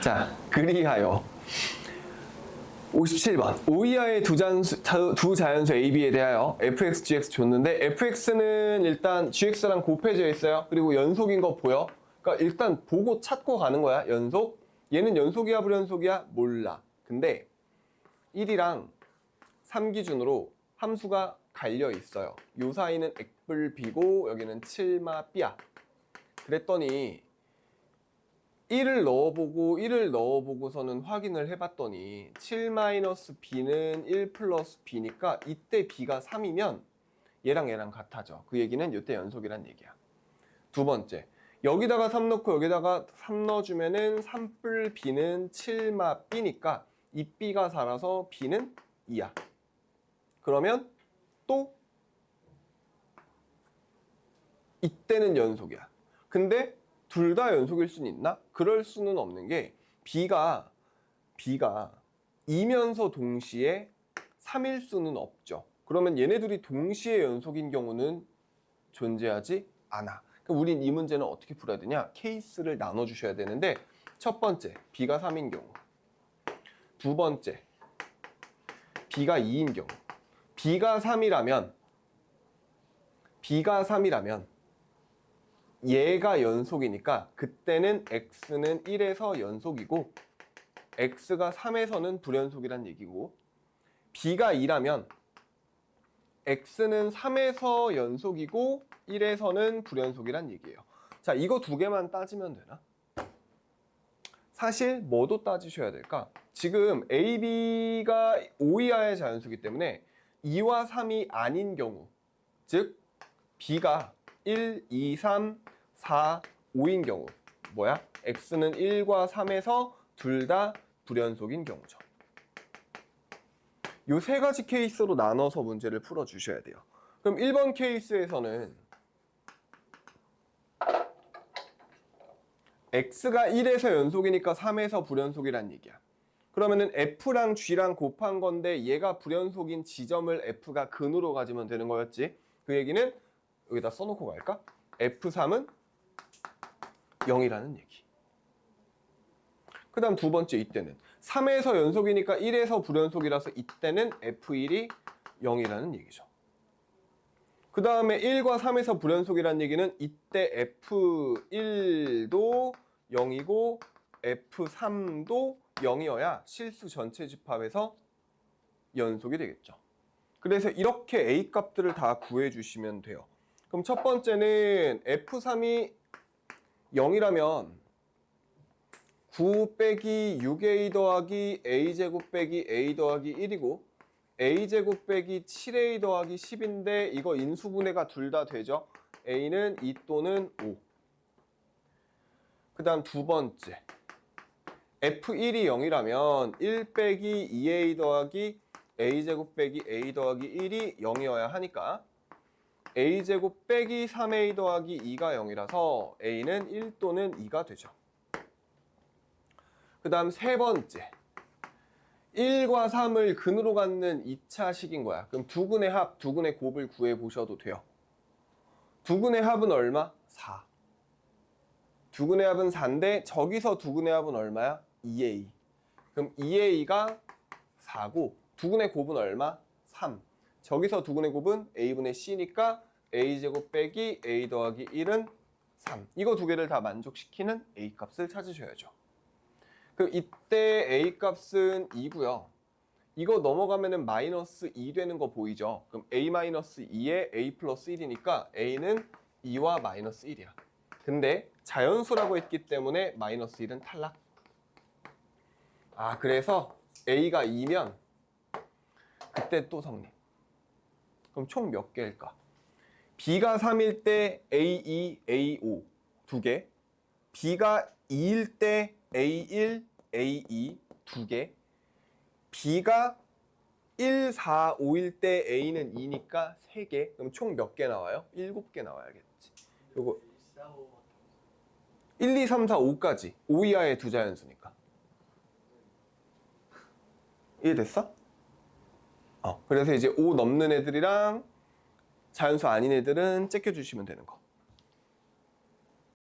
자, 그리하여 57번 O 이하의 두, 자연수, 자- 두 자연수 A, B에 대하여 fx, gx 줬는데 fx는 일단 gx랑 곱해져 있어요. 그리고 연속인 거 보여? 그러니까 일단 보고 찾고 가는 거야. 연속. 얘는 연속이야 불연속이야? 몰라. 근데 1이랑 3 기준으로 함수가 갈려 있어요. 요 사이는 액불 B고 여기는 7마 B야. 그랬더니 1을 넣어보고 1을 넣어보고서는 확인을 해봤더니 7-b는 1 플러스 b니까 이때 b가 3이면 얘랑 얘랑 같아져. 그 얘기는 이때 연속이란 얘기야. 두 번째, 여기다가 3 넣고 여기다가 3 넣어주면은 3뿔 b는 7마 b니까 이 b가 4라서 b는 2야. 그러면 또 이때는 연속이야. 근데 둘 다 연속일 수는 있나? 그럴 수는 없는 게 B가 B가 이면서 동시에 3일 수는 없죠. 그러면 얘네 둘이 동시에 연속인 경우는 존재하지 않아. 그럼 우린 이 문제는 어떻게 풀어야 되냐? 케이스를 나눠 주셔야 되는데 첫 번째 B가 3인 경우. 두 번째 B가 2인 경우. B가 3이라면 B가 3이라면 얘가 연속이니까 그때는 x는 1에서 연속이고 x가 3에서는 불연속이란 얘기고 b가 2라면 x는 3에서 연속이고 1에서는 불연속이란 얘기예요. 자, 이거 두 개만 따지면 되나? 사실 뭐도 따지셔야 될까? 지금 a, b가 5 이하의 자연수기 때문에 2와 3이 아닌 경우 즉 b가 1, 2, 3, 4, 5인 경우 뭐야? x는 1과 3에서 둘 다 불연속인 경우죠. 요 세 가지 케이스로 나눠서 문제를 풀어 주셔야 돼요. 그럼 1번 케이스에서는 x가 1에서 연속이니까 3에서 불연속이란 얘기야. 그러면은 f랑 g랑 곱한 건데 얘가 불연속인 지점을 f가 근으로 가지면 되는 거였지. 그 얘기는 여기다 써놓고 갈까? F3은 0이라는 얘기. 그 다음 두 번째 이때는 3에서 연속이니까 1에서 불연속이라서 이때는 F1이 0이라는 얘기죠. 그 다음에 1과 3에서 불연속이라는 얘기는 이때 F1도 0이고 F3도 0이어야 실수 전체 집합에서 연속이 되겠죠. 그래서 이렇게 A 값들을 다 구해 주시면 돼요. 그럼 첫 번째는 F3이 0이라면 9 빼기 6A 더하기 A제곱 빼기 A 더하기 1이고 A제곱 빼기 7A 더하기 10인데 이거 인수분해가 둘 다 되죠. A는 2 또는 5. 그 다음 두 번째 F1이 0이라면 1 빼기 2A 더하기 A제곱 빼기 A 더하기 1이 0이어야 하니까 a제곱 빼기 3a 더하기 2가 0이라서 a는 1 또는 2가 되죠. 그 다음 세 번째 1과 3을 근으로 갖는 2차식인 거야. 그럼 두 근의 합, 두 근의 곱을 구해 보셔도 돼요. 두 근의 합은 얼마? 4. 두 근의 합은 4인데 저기서 두 근의 합은 얼마야? 2a. 그럼 2a가 4고 두 근의 곱은 얼마? 3. 저기서 두근의 곱은 a분의 c니까 a제곱 빼기 a 더하기 1은 3. 이거 두 개를 다 만족시키는 a 값을 찾으셔야죠. 그럼 이때 a 값은 2고요. 이거 넘어가면은 마이너스 2 되는 거 보이죠? 그럼 a 마이너스 2에 a 플러스 1이니까 a는 2와 마이너스 1이야. 근데 자연수라고 했기 때문에 마이너스 1은 탈락. 아 그래서 a가 2면 그때 또 성립. 그럼 총 몇 개일까? B가 3일 때 A2, A5 두 개. B가 2일 때 A1, A2 두 개. B가 1, 4, 5일 때 A는 2니까 3개. 그럼 총 몇 개 나와요? 7개 나와야겠지. 요거 1, 2, 3, 4, 5까지. 5 이하의 두 자연수니까. 이해됐어? 어, 그래서 이제 5 넘는 애들이랑 자연수 아닌 애들은 째껴주시면 되는 거.